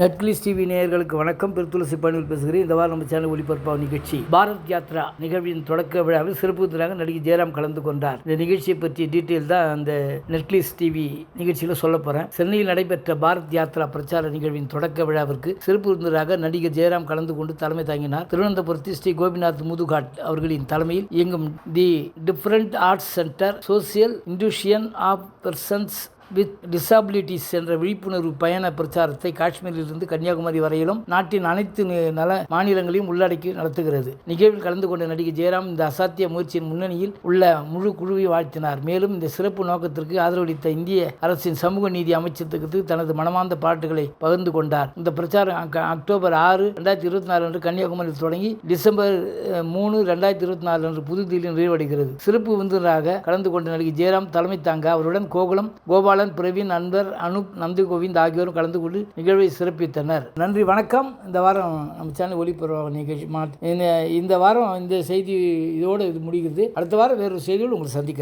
நெட்கிளிஸ் TV நேயர்களுக்கு வணக்கம். பெருத்துளசி பணியில் பேசுகிறேன். இந்த வாரம் நம்ம சேனல் ஒளிபரப்பாக நிகழ்ச்சி பாரத் யாத்ரா நிகழ்வின் தொடக்க விழாவில் சிறப்பு விருந்தினராக நடிகை ஜெயராம் கலந்து கொண்டார். இந்த நிகழ்ச்சியை பற்றிய டீட்டெயில் தான் அந்த நெட்கிளிஸ் டிவி நிகழ்ச்சியில் சொல்ல போகிறேன் சென்னையில் நடைபெற்ற பாரத் யாத்ரா பிரச்சார நிகழ்வின் தொடக்க விழாவிற்கு சிறப்பு விருந்தினராக நடிகர் ஜெயராம் கலந்து கொண்டு தலைமை தாங்கினார். திருவனந்தபுரத்தில் ஸ்ரீ கோபிநாத் முதுகாட் அவர்களின் தலைமையில் இயங்கும் the different arts centre social intuition of persons with disabilities என்ற விழிப்புணர்வு பயண பிரச்சாரத்தை காஷ்மீரிலிருந்து கன்னியாகுமரி வரையிலும் நாட்டின் அனைத்து நல மாநிலங்களையும் உள்ளடக்கி நடத்துகிறது. நிகழ்வில் கலந்து கொண்ட நடிகை ஜெயராம் இந்த அசாத்திய முயற்சியின் முன்னணியில் உள்ள முழு குழுவை வாழ்த்தினார். மேலும் இந்த சிறப்பு நோக்கத்திற்கு ஆதரவளித்த இந்திய அரசின் சமூக நீதி அமைச்சகத்துக்கு தனது மனமார்ந்த பாட்டுகளை பகிர்ந்து கொண்டார். இந்த பிரச்சாரம் அக்டோபர் ஆறு ரெண்டாயிரத்தி இருபத்தி நாலு அன்று கன்னியாகுமரியில் தொடங்கி டிசம்பர் மூணு ரெண்டாயிரத்தி இருபத்தி நாலு அன்று புதுதில்லியில் நிறைவடைகிறது. சிறப்பு விருந்தினராக கலந்து கொண்ட நடிகை ஜெயராம் தலைமை தாங்க அவருடன் கோகுலம் பாலன் பிரவீன் அன்பர் அனுப் நந்தி கோவிந்த் ஆகியோரும் கலந்து கொண்டு நிகழ்வை சிறப்பித்தனர். நன்றி வணக்கம். இந்த வாரம் நம்ம சேனல் ஒளிபரவ நிகழ்ச்சி மா- இந்த இந்த வாரம் இந்த செய்தி இதோடு இது முடிகிறது. அடுத்த வாரம் வேறொரு செய்தியோடு உங்களை சந்திக்கிறேன்.